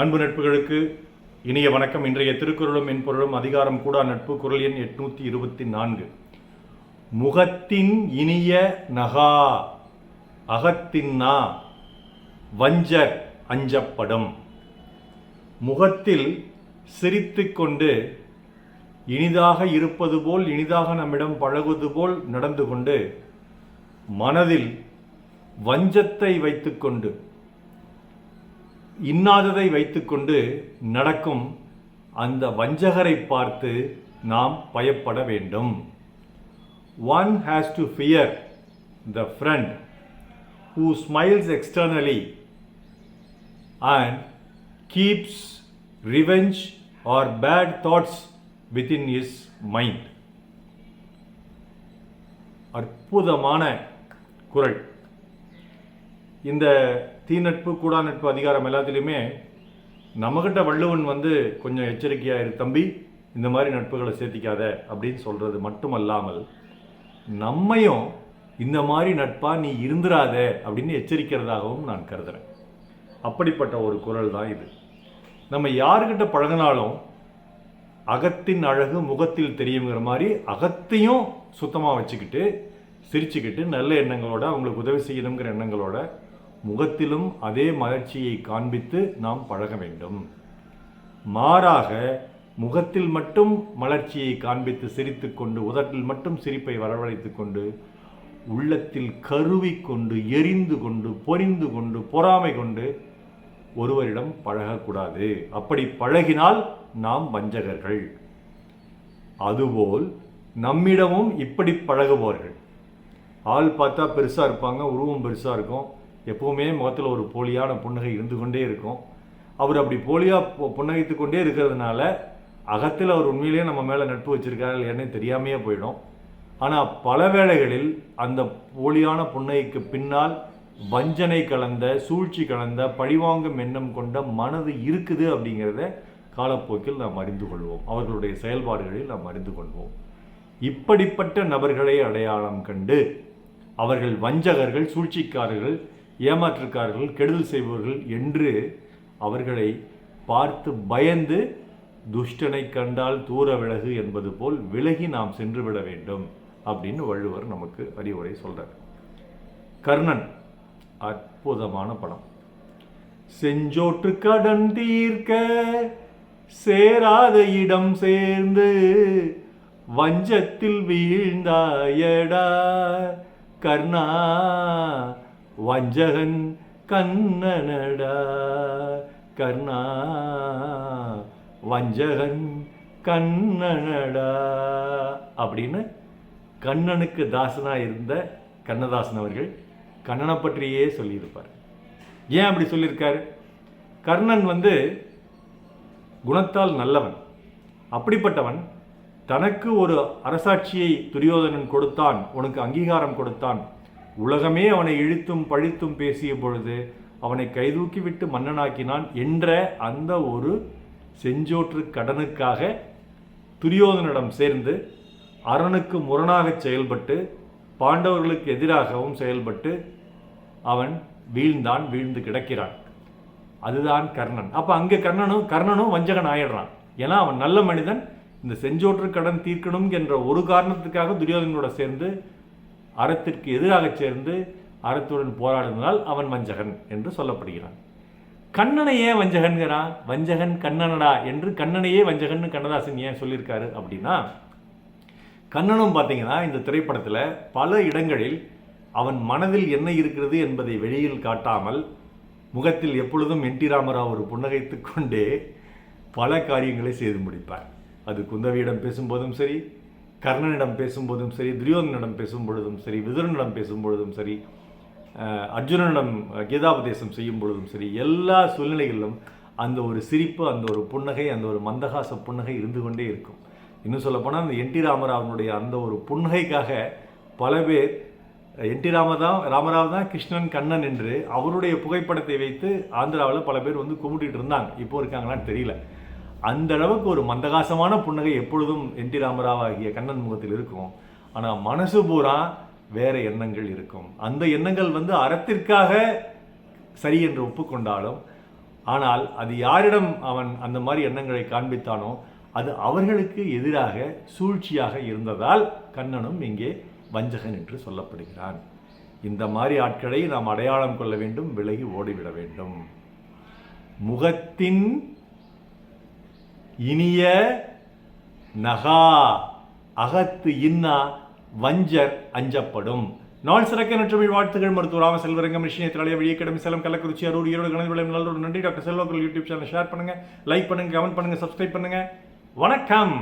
அன்பு நட்புகளுக்கு இனிய வணக்கம். இன்றைய திருக்குறளும் என்பொருளும் அதிகாரம் கூடா நட்பு குரல் எண் எட்நூத்தி இருபத்தி நான்கு. முகத்தின் இனிய நகா அகத்தின்னா வஞ்சர் அஞ்சப்படும். முகத்தில் சிரித்துக்கொண்டு இனிதாக இருப்பது போல் இனிதாக நம்மிடம் பழகுவது போல் நடந்து கொண்டு மனதில் வஞ்சத்தை வைத்துக்கொண்டு இன்னாததை வைத்துக்கொண்டு நடக்கும் அந்த வஞ்சகரை பார்த்து நாம் பயப்பட வேண்டும். One has to fear the friend who smiles externally and keeps revenge or bad thoughts within his mind அற்புதமான குரல். இந்த தீநட்பு கூடா நட்பு அதிகாரம் எல்லாத்துலேயுமே நம்மகிட்ட வள்ளுவன் வந்து கொஞ்சம் எச்சரிக்கையாக இரு தம்பி இந்த மாதிரி நட்புகளை சேர்த்திக்காத அப்படின்னு சொல்கிறது மட்டுமல்லாமல் நம்மையும் இந்த மாதிரி நட்பாக நீ இருந்துராத அப்படின்னு எச்சரிக்கிறதாகவும் நான் கருதுறேன். அப்படிப்பட்ட ஒரு குரல் தான் இது. நம்ம யாருக்கிட்ட பழகினாலும் அகத்தின் அழகு முகத்தில் தெரியுங்கிற மாதிரி அகத்தையும் சுத்தமாக வச்சுக்கிட்டு சிரிச்சுக்கிட்டு நல்ல எண்ணங்களோட அவங்களுக்கு உதவி செய்யணுங்கிற எண்ணங்களோட முகத்திலும் அதே மலர்ச்சியை காண்பித்து நாம் பழக வேண்டும். மாறாக முகத்தில் மட்டும் மலர்ச்சியை காண்பித்து சிரித்துக்கொண்டு உதட்டில் மட்டும் சிரிப்பை வரவழைத்து கொண்டு உள்ளத்தில் கருவி கொண்டு எரிந்து கொண்டு பொரிந்து கொண்டு பொறாமை கொண்டு ஒருவரிடம் பழகக்கூடாது. அப்படி பழகினால் நாம் வஞ்சகர்கள். அதுபோல் நம்மிடமும் இப்படி பழகுபவர்கள். ஆள் பார்த்தா பெருசாக இருப்பாங்க உருவம் பெருசாக இருக்கும். எப்போவுமே முகத்தில் ஒரு போலியான புன்னகை இருந்து கொண்டே இருக்கும். அவர் அப்படி போலியாக புன்னகைத்து கொண்டே இருக்கிறதுனால அகத்தில் அவர் உண்மையிலேயே நம்ம மேலே நட்பு வச்சுருக்காரு இல்லையானே தெரியாமையே போயிடும். ஆனால் பல வேளைகளில் அந்த போலியான புன்னகைக்கு பின்னால் வஞ்சனை கலந்த சூழ்ச்சி கலந்த பழிவாங்கும் எண்ணம் கொண்ட மனது இருக்குது அப்படிங்கிறத காலப்போக்கில் நாம் அறிந்து கொள்வோம். அவர்களுடைய செயல்பாடுகளில் நாம் அறிந்து கொள்வோம். இப்படிப்பட்ட நபர்களை அடையாளம் கண்டு அவர்கள் வஞ்சகர்கள் சூழ்ச்சிக்காரர்கள் ஏமாற்றுக்காரர்கள் கெடுதல் செய்பவர்கள் என்று அவர்களை பார்த்து பயந்து துஷ்டனை கண்டால் தூர விலகு என்பது போல் விலகி நாம் சென்று விட வேண்டும் அப்படின்னு வள்ளுவர் நமக்கு அறிவுரை சொல்கிறார் கர்ணன் அற்புதமான படம். செஞ்சோற்று கடன் தீர்க்க சேராத இடம் சேர்ந்து வஞ்சத்தில் வீழ்ந்தாயடா கர்ணா. வஞ்சகன் கண்ணனடா. கர்ணா வஞ்சகன் கண்ணனடா. அப்படின்னு கண்ணனுக்கு தாசனா இருந்த கண்ணதாசன் அவர்கள் கண்ணனை பற்றியே சொல்லியிருப்பார். ஏன் அப்படி சொல்லியிருக்காரு? கர்ணன் வந்து குணத்தால் நல்லவன். அப்படிப்பட்டவன் தனக்கு ஒரு அரசாட்சியை துரியோதனன் கொடுத்தான் உனக்கு அங்கீகாரம் கொடுத்தான். உலகமே அவனை இழுத்தும் பழித்தும் பேசிய பொழுது அவனை கைதூக்கி விட்டு மன்னனாக்கினான் என்ற அந்த ஒரு செஞ்சோற்று கடனுக்காக துரியோதனிடம் சேர்ந்து அரணுக்கு முரணாக செயல்பட்டு பாண்டவர்களுக்கு எதிராகவும் செயல்பட்டு அவன் வீழ்ந்தான் வீழ்ந்து கிடக்கிறான். அதுதான் கர்ணன். அப்போ அங்கே கர்ணனும் கர்ணனும் வஞ்சகன் ஆயிடுறான். ஏன்னா அவன் நல்ல மனிதன் இந்த செஞ்சோற்று கடன் தீர்க்கணும் என்ற ஒரு காரணத்துக்காக துரியோதனோட சேர்ந்து அறத்திற்கு எதிராக சேர்ந்து அறத்துடன் போராடுவதால் அவன் வஞ்சகன் என்று சொல்லப்படுகிறான். கண்ணனை ஏன் வஞ்சகன்கிறான் வஞ்சகன் கண்ணனடா என்று கண்ணனையே வஞ்சகன் கண்ணதாசன் ஏன் சொல்லியிருக்காரு அப்படின்னா கண்ணனும் பார்த்தீங்கன்னா இந்த திரைப்படத்தில் பல இடங்களில் அவன் மனதில் என்ன இருக்கிறது என்பதை வெளியில் காட்டாமல் முகத்தில் எப்பொழுதும் என் டி ராமராவ் ஒரு புன்னகைத்து கொண்டே பல காரியங்களை செய்து முடிப்பார். அது குந்தவியிடம் பேசும்போதும் சரி கர்ணனிடம் பேசும்போதும் சரி துரியோதனிடம் பேசும் பொழுதும் சரி விதுரனிடம் பேசும் பொழுதும் சரி அர்ஜுனனிடம் கீதாபதேசம் செய்யும் பொழுதும் சரி எல்லா சூழ்நிலைகளிலும் அந்த ஒரு சிரிப்பு அந்த ஒரு புன்னகை அந்த ஒரு மந்தகாச புன்னகை இருந்து கொண்டே இருக்கும். இன்னும் சொல்லப்போனால் அந்த என் டி ராமராவனுடைய அந்த ஒரு புன்னகைக்காக பல பேர் என் டி ராமதான் ராமராவ் தான் கிருஷ்ணன் கண்ணன் என்று அவருடைய புகைப்படத்தை வைத்து ஆந்திராவில் பல பேர் வந்து கும்பிட்டுட்டு இருந்தாங்க. இப்போ இருக்காங்களான்னு தெரியல. அந்த அளவுக்கு ஒரு மந்தகாசமான புன்னகை எப்பொழுதும் என் டி ராமராவ் ஆகிய கண்ணன் முகத்தில் இருக்கும். ஆனால் மனசு பூரா வேற எண்ணங்கள் இருக்கும். அந்த எண்ணங்கள் வந்து அறத்திற்காக சரி என்று ஒப்புக்கொண்டாலும் ஆனால் அது யாரிடம் அவன் அந்த மாதிரி எண்ணங்களை காண்பித்தானோ அது அவர்களுக்கு எதிராக சூழ்ச்சியாக இருந்ததால் கண்ணனும் இங்கே வஞ்சகன் என்று சொல்லப்படுகிறான். இந்த மாதிரி ஆட்களை நாம் அடையாளம் கொள்ள வேண்டும் விலகி ஓடிவிட வேண்டும். முகத்தின் இனிய நகா அகத்து இன்னா வஞ்சர் அஞ்சப்படும். நாள் சிறக்க நற்றமிழ் வாழ்த்துகள் மருத்துவ ராம செல்வரங்கம் ரிஷினை தலைய வழியை கிடமி செல்லம் கள்ளக்குறிச்சி அரூர் ஈரோடு கணக்கு விளையும் நல்லோடு நன்றி டாக்டர் செல்வாக்கள் யூடியூப் சேனல் ஷேர் பண்ணுங்கள் லைக் பண்ணுங்கள் கமெண்ட் பண்ணுங்கள் சப்ஸ்கிரைப் பண்ணுங்கள் வணக்கம்!